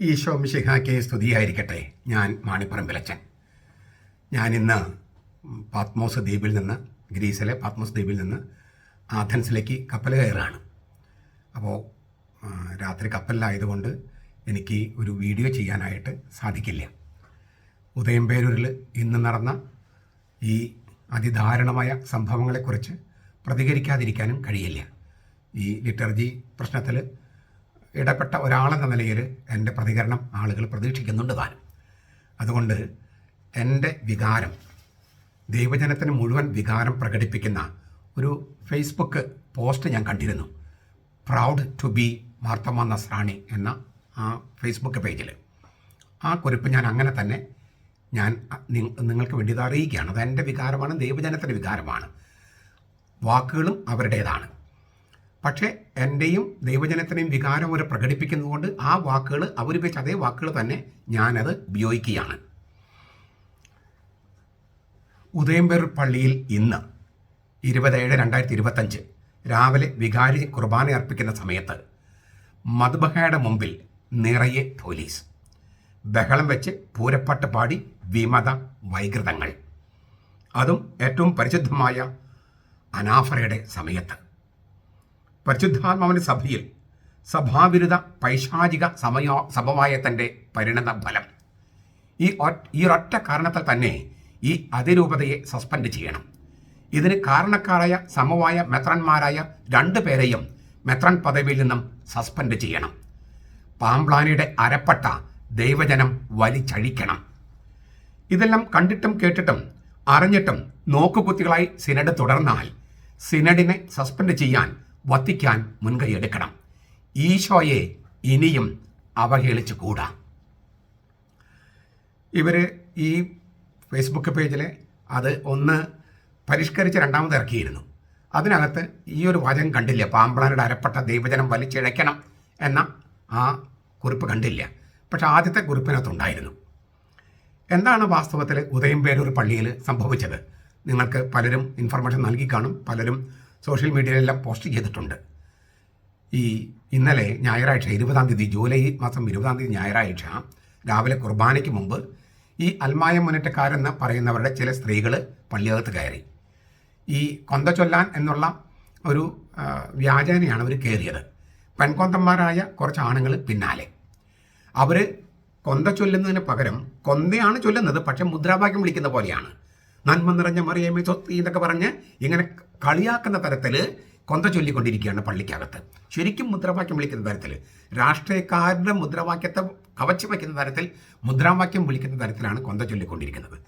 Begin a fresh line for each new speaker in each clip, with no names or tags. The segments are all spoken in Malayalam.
ഈശോ മിശിഹായ്ക്ക് സ്തുതിയായിരിക്കട്ടെ. ഞാൻ മാണിപ്പറമ്പിലച്ചൻ. ഞാനിന്ന് പാത്മോസ് ദ്വീപിൽ നിന്ന് ഗ്രീസിലെ പാത്മോസ് ദ്വീപിൽ നിന്ന് ആഥൻസിലേക്ക് കപ്പൽ കയറാണ് അപ്പോൾ രാത്രി കപ്പലിലായതുകൊണ്ട് എനിക്ക് ഒരു വീഡിയോ ചെയ്യാനായിട്ട് സാധിക്കില്ല. ഉദയംപേരൂരിൽ ഇന്ന് നടന്ന ഈ അതിദാരുണമായ സംഭവങ്ങളെക്കുറിച്ച് പ്രതികരിക്കാതിരിക്കാനും കഴിയില്ല. ഈ ലിറ്റർജി പ്രശ്നത്തിൽ ഇടപെട്ട ഒരാളെന്ന നിലയിൽ എന്റെ പ്രതികരണം ആളുകൾ പ്രതീക്ഷിക്കുന്നുണ്ട് താനും. അതുകൊണ്ട് എന്റെ വികാരം ദൈവജനത്തിന് മുഴുവൻ വികാരം പ്രകടിപ്പിക്കുന്ന ഒരു ഫേസ്ബുക്ക് പോസ്റ്റ് ഞാൻ കണ്ടിരുന്നു. Proud to be Marthamma Nasrani എന്ന ആ ഫേസ്ബുക്ക് പേജിൽ. ആ കുറിപ്പ് ഞാൻ അങ്ങനെ തന്നെ ഞാൻ നിങ്ങൾക്ക് വേണ്ടി ഇത് അറിയിക്കുകയാണ്. അത് എന്റെ വികാരമാണ് ദൈവജനത്തിന്റെ വികാരമാണ്. വാക്കുകളും അവരുടേതാണ്. പക്ഷേ എന്റെയും ദൈവജനത്തിനെയും വികാരം അവർ പ്രകടിപ്പിക്കുന്നതുകൊണ്ട് ആ വാക്കുകൾ അവർ വെച്ച് അതേ വാക്കുകൾ തന്നെ ഞാനത് ഉപയോഗിക്കുകയാണ്. ഉദയംപേർ പള്ളിയിൽ ഇന്ന് ഇരുപത്തേഴ് രണ്ടായിരത്തി ഇരുപത്തഞ്ച് രാവിലെ വികാരി കുർബാന അർപ്പിക്കുന്ന സമയത്ത് മധുബഹയുടെ മുമ്പിൽ നിറയെ പോലീസ്. ബഹളം വെച്ച് പൂരപ്പാട്ട് പാടി വിമത വൈകൃതങ്ങൾ. അതും ഏറ്റവും പരിശുദ്ധമായ അനാഫറയുടെ സമയത്ത്. പരിശുദ്ധാത്മാവിന്റെ സഭയിൽ സഭാവിരുദ്ധ പൈശാചിക സമയോ സമവായത്തിന്റെ പരിണത ഫലം ഈ ഈ ഒരൊറ്റ കാരണത്താൽ തന്നെ ഈ അതിരൂപതയെ സസ്പെൻഡ് ചെയ്യണം. ഇതിന് കാരണക്കാരായ സമവായ മെത്രന്മാരായ രണ്ടു പേരെയും മെത്രൻ പദവിയിൽ നിന്നും സസ്പെൻഡ് ചെയ്യണം. പാംപ്ലാനിയുടെ അരപ്പട്ട ദൈവജനം വലിച്ചഴിക്കണം. ഇതെല്ലാം കണ്ടിട്ടും കേട്ടിട്ടും അറിഞ്ഞിട്ടും നോക്കുകുത്തികളായി സിനഡ് തുടർന്നാൽ സിനഡിനെ സസ്പെൻഡ് ചെയ്യാൻ വത്തിക്കാൻ മുൻകൈയെടുക്കണം. ഈശോയെ ഇനിയും അവഹേളിച്ചു കൂടാ ഇവർ ഈ ഫേസ്ബുക്ക് പേജിൽ അത് ഒന്ന് പരിഷ്കരിച്ച് രണ്ടാമത് ഇറക്കിയിരുന്നു. അതിനകത്ത് ഈ ഒരു വാചകം കണ്ടില്ല? പാമ്പ്ളാരുടെ അരപ്പെട്ട ദൈവജനം വലിച്ചിഴയ്ക്കണം എന്ന ആ കുറിപ്പ് കണ്ടില്ല. പക്ഷെ ആദ്യത്തെ കുറിപ്പിനകത്തുണ്ടായിരുന്നു. എന്താണ് വാസ്തവത്തിൽ ഉദയം പേരൂർ പള്ളിയിൽ സംഭവിച്ചത്? നിങ്ങൾക്ക് പലരും ഇൻഫർമേഷൻ നൽകി കാണും പലരും സോഷ്യൽ മീഡിയയിലെല്ലാം പോസ്റ്റ് ചെയ്തിട്ടുണ്ട്. ഈ ഇന്നലെ ഞായറാഴ്ച ഇരുപതാം തീയതി ജൂലൈ മാസം ഇരുപതാം തീയതി ഞായറാഴ്ച രാവിലെ കുർബാനയ്ക്ക് മുമ്പ് ഈ അൽമായ മുന്നേറ്റക്കാരെന്ന് പറയുന്നവരുടെ ചില സ്ത്രീകൾ പള്ളിയകത്ത് കയറി. ഈ കൊന്ത ചൊല്ലാൻ എന്നുള്ള ഒരു വ്യാജേനയാണ് അവർ കയറിയത് പെൺകൊന്തന്മാരായ കുറച്ച് ആണുങ്ങൾ പിന്നാലെ. അവർ കൊന്ത ചൊല്ലുന്നതിന് പകരം കൊന്തയാണ് ചൊല്ലുന്നത് പക്ഷെ മുദ്രാവാക്യം വിളിക്കുന്ന പോലെയാണ്. നന്മ നിറഞ്ഞ മറിയമേ സ്വത്തി എന്നൊക്കെ പറഞ്ഞ് ഇങ്ങനെ കളിയാക്കുന്ന തരത്തിൽ കൊന്ത ചൊല്ലിക്കൊണ്ടിരിക്കുകയാണ് പള്ളിക്കകത്ത്. ശരിക്കും മുദ്രാവാക്യം വിളിക്കുന്ന തരത്തിൽ രാഷ്ട്രീയക്കാരുടെ മുദ്രാവാക്യത്തെ കവച്ചു വയ്ക്കുന്ന തരത്തിൽ മുദ്രാവാക്യം വിളിക്കുന്ന തരത്തിലാണ് കൊന്ത ചൊല്ലിക്കൊണ്ടിരിക്കുന്നത്.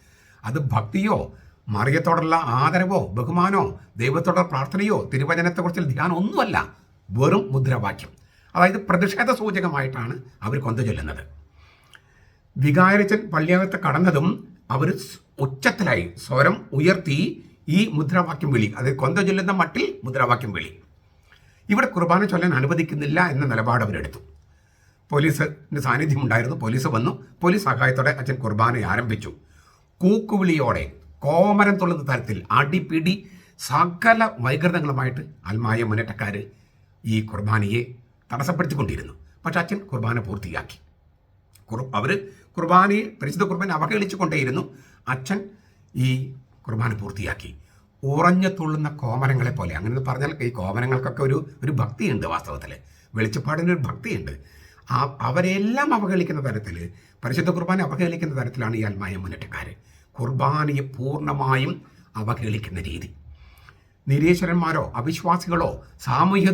അത് ഭക്തിയോ മറിയത്തോടുള്ള ആദരവോ ബഹുമാനോ ദൈവത്തോടുള്ള പ്രാർത്ഥനയോ തിരുവചനത്തെക്കുറിച്ചുള്ള ധ്യാനം ഒന്നുമല്ല. വെറും മുദ്രാവാക്യം. അതായത് പ്രതിഷേധ സൂചകമായിട്ടാണ് അവർ കൊന്ത ചൊല്ലുന്നത്. വികാരിച്ചൻ പള്ളിയകത്ത് കടന്നതും അവർ ഉച്ചത്തിലായി. സ്വരം ഉയർത്തി ഈ മുദ്രാവാക്യം വിളി. അത് കൊന്ത ചൊല്ലുന്ന മട്ടിൽ മുദ്രാവാക്യം വിളി. ഇവിടെ കുർബാന ചൊല്ലാൻ അനുവദിക്കുന്നില്ല എന്ന നിലപാട് അവരെടുത്തു. പോലീസിന്റെ സാന്നിധ്യം ഉണ്ടായിരുന്നു പോലീസ് വന്നു. പോലീസ് സഹായത്തോടെ അച്ഛൻ കുർബാന ആരംഭിച്ചു. കൂക്കുവിളിയോടെ കോമരം തുള്ളുന്ന തരത്തിൽ അടിപിടി സകല വൈകൃതങ്ങളുമായിട്ട് അൽമായ മുന്നേറ്റക്കാർ ഈ കുർബാനയെ തടസ്സപ്പെടുത്തിക്കൊണ്ടിരുന്നു. പക്ഷെ അച്ഛൻ കുർബാന പൂർത്തിയാക്കി. അവർ കുർബാനയെ പരിശുദ്ധ കുർബാന അവഹേളിച്ചു കൊണ്ടേയിരുന്നു അച്ഛൻ ഈ കുർബാന പൂർത്തിയാക്കി. ഉറഞ്ഞു തുള്ളുന്ന കോമരങ്ങളെ പോലെ. അങ്ങനെ പറഞ്ഞാൽ ഈ കോമരങ്ങൾക്കൊക്കെ ഒരു ഒരു ഭക്തിയുണ്ട് വാസ്തവത്തിൽ വെളിച്ചപ്പാടിന് ഒരു ഭക്തിയുണ്ട്. ആ അവരെല്ലാം അവഹേളിക്കുന്ന തരത്തിൽ പരിശുദ്ധ കുർബാന അവഹേളിക്കുന്ന തരത്തിലാണ് ഈ അൽമായ മുന്നേറ്റക്കാർ കുർബാനയെ പൂർണമായും അവഹേളിക്കുന്ന രീതി. നിരീശ്വരന്മാരോ അവിശ്വാസികളോ സാമൂഹ്യ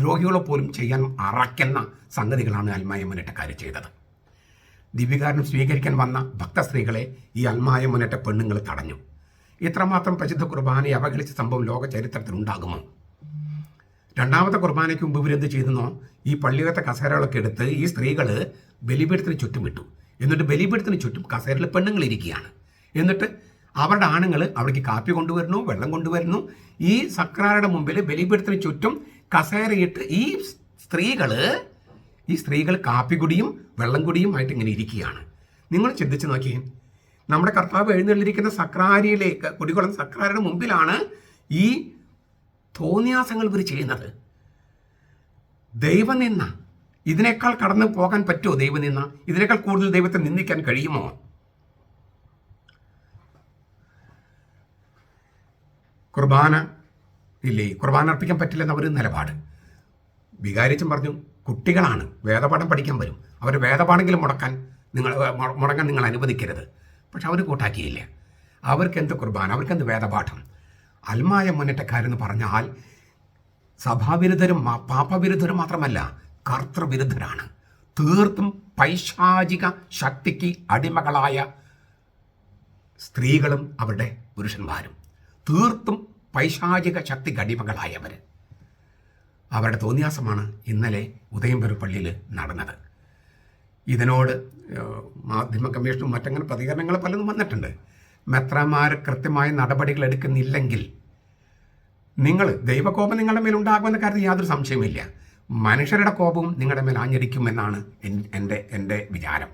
ദ്രോഹികളോ പോലും ചെയ്യാൻ അറയ്ക്കുന്ന സംഗതികളാണ് അൽമായ മുന്നേറ്റക്കാർ ചെയ്തത്. ദിവ്യകാരണം സ്വീകരിക്കാൻ വന്ന ഭക്തസ്ത്രീകളെ ഈ അൽമായ മുന്നേറ്റ പെണ്ണുങ്ങൾ തടഞ്ഞു. ഇത്രമാത്രം പ്രസിദ്ധ കുർബാനയെ അവഗണിച്ച സംഭവം ലോക ചരിത്രത്തിൽ ഉണ്ടാകുമോ രണ്ടാമത്തെ കുർബാനയ്ക്ക് മുമ്പ് ഇവരെന്ത് ചെയ്തെന്നോ ഈ പള്ളികത്തെ കസേരകളൊക്കെ എടുത്ത് ഈ സ്ത്രീകൾ ബലിപീഠത്തിന് ചുറ്റും വിട്ടു. എന്നിട്ട് ബലിപീഠത്തിന് ചുറ്റും കസേരയിൽ പെണ്ണുങ്ങൾ ഇരിക്കുകയാണ്. എന്നിട്ട് അവരുടെ ആണുങ്ങൾ അവിടേക്ക് കാപ്പി കൊണ്ടുവരുന്നു വെള്ളം കൊണ്ടുവരുന്നു. ഈ സക്രാരുടെ മുമ്പിൽ ബലിപീഠത്തിന് ചുറ്റും കസേരയിട്ട് ഈ സ്ത്രീകൾ ഈ സ്ത്രീകൾ കാപ്പി കുടിയും വെള്ളം കുടിയും ആയിട്ട് ഇങ്ങനെ ഇരിക്കുകയാണ്. നിങ്ങൾ ചിന്തിച്ച് നോക്കിയേ നമ്മുടെ കർത്താവ് എഴുന്നള്ളിരിക്കുന്ന സക്രാരിയിലേക്ക് കുടികുളം സക്രാരിയുടെ മുമ്പിലാണ് ഈ തോന്നിയാസങ്ങൾ ഇവർ ചെയ്യുന്നത്. ദൈവനിന്ന ഇതിനേക്കാൾ കടന്നു പോകാൻ പറ്റുമോ ദൈവനിന്ന ഇതിനേക്കാൾ കൂടുതൽ ദൈവത്തെ നിന്ദിക്കാൻ കഴിയുമോ? കുർബാന ഇല്ലേ? കുർബാന അർപ്പിക്കാൻ പറ്റില്ലെന്ന അവർ നിലപാട്. വികാരിച്ചും പറഞ്ഞു കുട്ടികളാണ് വേദപാഠം പഠിക്കാൻ വരും. അവർ വേദപാഠെങ്കിലും മുടക്കാൻ നിങ്ങൾ മുടങ്ങാൻ നിങ്ങൾ അനുവദിക്കരുത്. പക്ഷെ അവർ കൂട്ടാക്കിയില്ല. അവർക്ക് എന്ത് കുർബാന? അവർക്ക് എന്ത് വേദപാഠം? അൽമായ മുന്നേറ്റക്കാരെന്ന് പറഞ്ഞാൽ സഭാവിരുദ്ധരും പാപവിരുദ്ധരും മാത്രമല്ല കർത്തൃവിരുദ്ധരാണ്. തീർത്തും പൈശാചിക ശക്തിക്ക് അടിമകളായ സ്ത്രീകളും അവരുടെ പുരുഷന്മാരും. തീർത്തും പൈശാചിക ശക്തിക്ക് അടിമകളായവർ അവരുടെ തോന്നിയാസമാണ് ഇന്നലെ ഉദയംപെരു പള്ളിയിൽ നടന്നത്. ഇതിനോട് മാധ്യമ കമ്മീഷനും മറ്റങ്ങനെ പ്രതികരണങ്ങൾ പലതും വന്നിട്ടുണ്ട്. മെത്രമാർ കൃത്യമായ നടപടികൾ എടുക്കുന്നില്ലെങ്കിൽ നിങ്ങൾ ദൈവകോപം നിങ്ങളുടെ മേൽ ഉണ്ടാകുമെന്ന കാര്യത്തിൽ യാതൊരു സംശയമില്ല മനുഷ്യരുടെ കോപവും നിങ്ങളുടെ മേൽ ആഞ്ഞടിക്കുമെന്നാണ് എൻ- എന്റെ എന്റെ വിചാരം.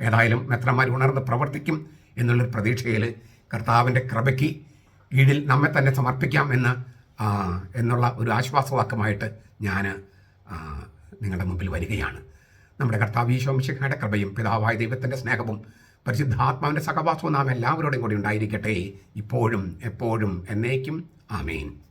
ഏതായാലും മെത്രമാർ ഉണർന്ന് പ്രവർത്തിക്കും എന്നുള്ളൊരു പ്രതീക്ഷയിൽ കർത്താവിന്റെ കൃപയ്ക്ക് കീഴിൽ നമ്മെ തന്നെ സമർപ്പിക്കാം എന്ന് എന്നുള്ള ഒരു ആശ്വാസവാക്കമായിട്ട് ഞാൻ നിങ്ങളുടെ മുമ്പിൽ വരികയാണ്. നമ്മുടെ കർത്താവ് ഈശോമിശിഖയുടെ കൃപയും പിതാവായ ദൈവത്തിന്റെ സ്നേഹവും പരിശുദ്ധാത്മാവിന്റെ സഹവാസവും നാം എല്ലാവരോടും കൂടി ഉണ്ടായിരിക്കട്ടെ. ഇപ്പോഴും എപ്പോഴും എന്നേക്കും. ആമേൻ.